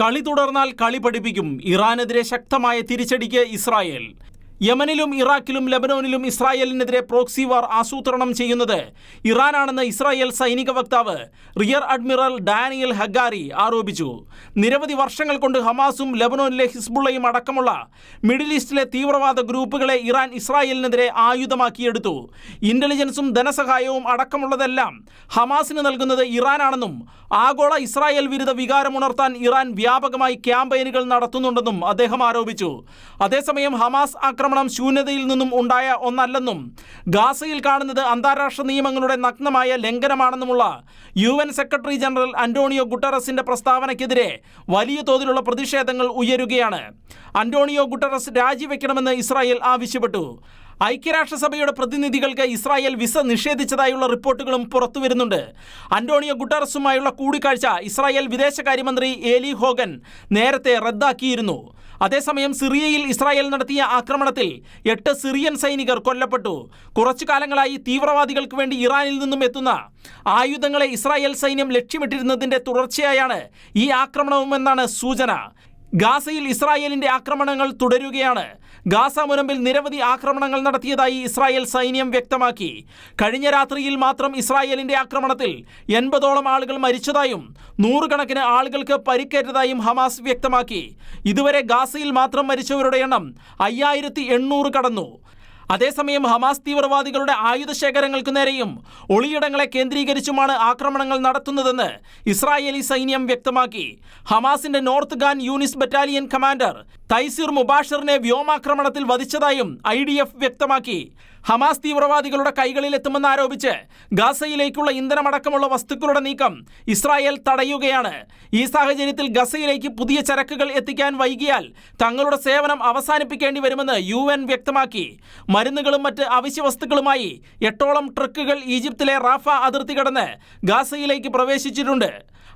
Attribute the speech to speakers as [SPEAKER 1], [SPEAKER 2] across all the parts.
[SPEAKER 1] കളി തുടർന്നാൽ കളി പഠിപ്പിക്കും. ഇറാനെതിരെ ശക്തമായ തിരിച്ചടിക്ക് ഇസ്രായേൽ. യമനിലും ഇറാഖിലും ലബനോനിലും ഇസ്രായേലിനെതിരെ പ്രോക്സി വാർ ആസൂത്രണം ചെയ്യുന്നത് ഇറാനാണെന്ന് ഇസ്രായേൽ സൈനിക വക്താവ് റിയർ അഡ്മിറൽ ഡാനിയൽ ഹഗാരി ആരോപിച്ചു. നിരവധി വർഷങ്ങൾ കൊണ്ട് ഹമാസും ലബനോനിലെ ഹിസ്ബുള്ളയും അടക്കമുള്ള മിഡിൽ ഈസ്റ്റിലെ തീവ്രവാദ ഗ്രൂപ്പുകളെ ഇറാൻ ഇസ്രായേലിനെതിരെ ആയുധമാക്കിയെടുത്തു. ഇന്റലിജൻസും ധനസഹായവും അടക്കമുള്ളതെല്ലാം ഹമാസിന് നൽകുന്നത് ഇറാനാണെന്നും ആഗോള ഇസ്രായേൽ വിരുദ്ധ വികാരമുണർത്താൻ ഇറാൻ വ്യാപകമായി ക്യാമ്പയിനുകൾ നടത്തുന്നുണ്ടെന്നും അദ്ദേഹം ആരോപിച്ചു. അതേസമയം ഹമാസ് ആക്രമണം ശൂന്യതയിൽ നിന്നും ഉണ്ടായ ഒന്നല്ലെന്നും ഗാസയിൽ കാണുന്നത് അന്താരാഷ്ട്ര നിയമങ്ങളുടെ നഗ്നമായ ലംഘനമാണെന്നുമുള്ള U N secretary general Antonio ഗുട്ടറസിന്റെ പ്രസ്താവനയ്ക്കെതിരെ വലിയ തോതിലുള്ള പ്രതിഷേധങ്ങൾ ഉയരുകയാണ്. അന്റോണിയോ ഗുട്ടറസ് രാജിവെക്കണമെന്ന് ഇസ്രായേൽ ആവശ്യപ്പെട്ടു. ഐക്യരാഷ്ട്രസഭയുടെ പ്രതിനിധികൾക്ക് ഇസ്രായേൽ വിസ നിഷേധിച്ചതായുള്ള റിപ്പോർട്ടുകളും പുറത്തുവരുന്നുണ്ട്. അന്റോണിയോ ഗുട്ടറസുമായുള്ള കൂടിക്കാഴ്ച ഇസ്രായേൽ വിദേശകാര്യമന്ത്രി ഏലി ഹോഗൻ നേരത്തെ റദ്ദാക്കിയിരുന്നു. അതേസമയം സിറിയയിൽ ഇസ്രായേൽ നടത്തിയ ആക്രമണത്തിൽ എട്ട് സിറിയൻ സൈനികർ കൊല്ലപ്പെട്ടു. കുറച്ചു കാലങ്ങളായി തീവ്രവാദികൾക്ക് വേണ്ടി ഇറാനിൽ നിന്നും എത്തുന്ന ആയുധങ്ങളെ ഇസ്രായേൽ സൈന്യം ലക്ഷ്യമിട്ടിരുന്നതിന്റെ തുടർച്ചയായാണ് ഈ ആക്രമണവുമെന്നാണ് സൂചന. ഗാസയിൽ ഇസ്രായേലിന്റെ ആക്രമണങ്ങൾ തുടരുകയാണ്. ഗാസ മുനമ്പിൽ നിരവധി ആക്രമണങ്ങൾ നടത്തിയതായി ഇസ്രായേൽ സൈന്യം വ്യക്തമാക്കി. കഴിഞ്ഞ രാത്രിയിൽ മാത്രം ഇസ്രായേലിന്റെ ആക്രമണത്തിൽ എൺപതോളം ആളുകൾ മരിച്ചതായും നൂറുകണക്കിന് ആളുകൾക്ക് പരിക്കേറ്റതായും ഹമാസ് വ്യക്തമാക്കി. ഇതുവരെ ഗാസയിൽ മാത്രം മരിച്ചവരുടെ എണ്ണം അയ്യായിരത്തി കടന്നു. അതേസമയം ഹമാസ് തീവ്രവാദികളുടെ ആയുധ ശേഖരങ്ങൾക്ക് നേരെയും ഒളിയിടങ്ങളെ കേന്ദ്രീകരിച്ചുമാണ് ആക്രമണങ്ങൾ നടത്തുന്നതെന്ന് ഇസ്രായേലി സൈന്യം വ്യക്തമാക്കി. ഹമാസിന്റെ north Khan Younis battalion commander Taisir മുബാഷറിനെ വ്യോമാക്രമണത്തിൽ വധിച്ചതായും ഐ വ്യക്തമാക്കി. ഹമാസ് തീവ്രവാദികളുടെ കൈകളിലെത്തുമെന്ന് ആരോപിച്ച് ഗാസയിലേക്കുള്ള ഇന്ധനമടക്കമുള്ള വസ്തുക്കളുടെ നീക്കം ഇസ്രായേൽ തടയുകയാണ്. ഈ സാഹചര്യത്തിൽ ഗസയിലേക്ക് പുതിയ ചരക്കുകൾ എത്തിക്കാൻ വൈകിയാൽ തങ്ങളുടെ സേവനം അവസാനിപ്പിക്കേണ്ടി വരുമെന്ന് യു വ്യക്തമാക്കി. മരുന്നുകളും മറ്റ് അവശ്യ വസ്തുക്കളുമായി എട്ടോളം ട്രക്കുകൾ ഈജിപ്തിലെ റാഫ അതിർത്തി കടന്ന് ഗാസയിലേക്ക് പ്രവേശിച്ചിട്ടുണ്ട്.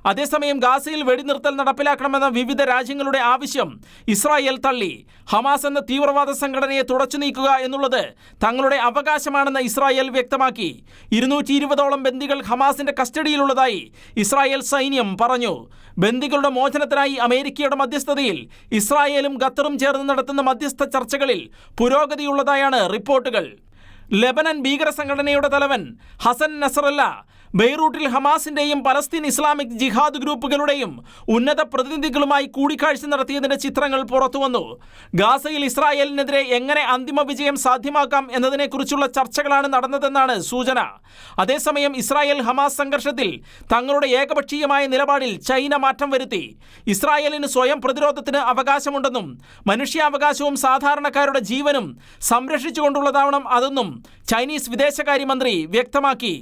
[SPEAKER 1] അതേസമയം ഗാസയിൽ വെടിനിർത്തൽ നടപ്പിലാക്കണമെന്ന വിവിധ രാജ്യങ്ങളുടെ ആവശ്യം ഇസ്രായേൽ തള്ളി. ഹമാസ് എന്ന തീവ്രവാദ സംഘടനയെ തുടച്ചു നീക്കുക എന്നുള്ളത് തങ്ങളുടെ അവകാശമാണെന്ന് ഇസ്രായേൽ വ്യക്തമാക്കി. ഇരുന്നൂറ്റി ഇരുപതോളം ബന്ദികൾ ഹമാസിന്റെ കസ്റ്റഡിയിലുള്ളതായി ഇസ്രായേൽ സൈന്യം പറഞ്ഞു. ബന്ദികളുടെ മോചനത്തിനായി അമേരിക്കയുടെ മധ്യസ്ഥതയിൽ ഇസ്രായേലും ഖത്തറും ചേർന്ന് നടത്തുന്ന മധ്യസ്ഥ ചർച്ചകളിൽ പുരോഗതിയുള്ളതായാണ് റിപ്പോർട്ടുകൾ. ലെബനൻ ഭീകര സംഘടനയുടെ തലവൻ ഹസൻ നസറല്ല ബെയ്റൂട്ടിൽ ഹമാസിന്റെയും പലസ്തീൻ ഇസ്ലാമിക് ജിഹാദ് ഗ്രൂപ്പുകളുടെയും ഉന്നത പ്രതിനിധികളുമായി കൂടിക്കാഴ്ച നടത്തിയതിന്റെ ചിത്രങ്ങൾ പുറത്തുവന്നു. ഗാസയിൽ ഇസ്രായേലിനെതിരെ എങ്ങനെ അന്തിമ വിജയം സാധ്യമാക്കാം എന്നതിനെക്കുറിച്ചുള്ള ചർച്ചകളാണ് നടന്നതെന്നാണ് സൂചന. അതേസമയം ഇസ്രായേൽ ഹമാസ് സംഘർഷത്തിൽ തങ്ങളുടെ ഏകപക്ഷീയമായ നിലപാടിൽ ചൈന മാറ്റം വരുത്തി. ഇസ്രായേലിന് സ്വയം പ്രതിരോധത്തിന് അവകാശമുണ്ടെന്നും മനുഷ്യാവകാശവും സാധാരണക്കാരുടെ ജീവനും സംരക്ഷിച്ചുകൊണ്ടുള്ളതാവണം അതെന്നും ചൈനീസ് വിദേശകാര്യമന്ത്രി വ്യക്തമാക്കി.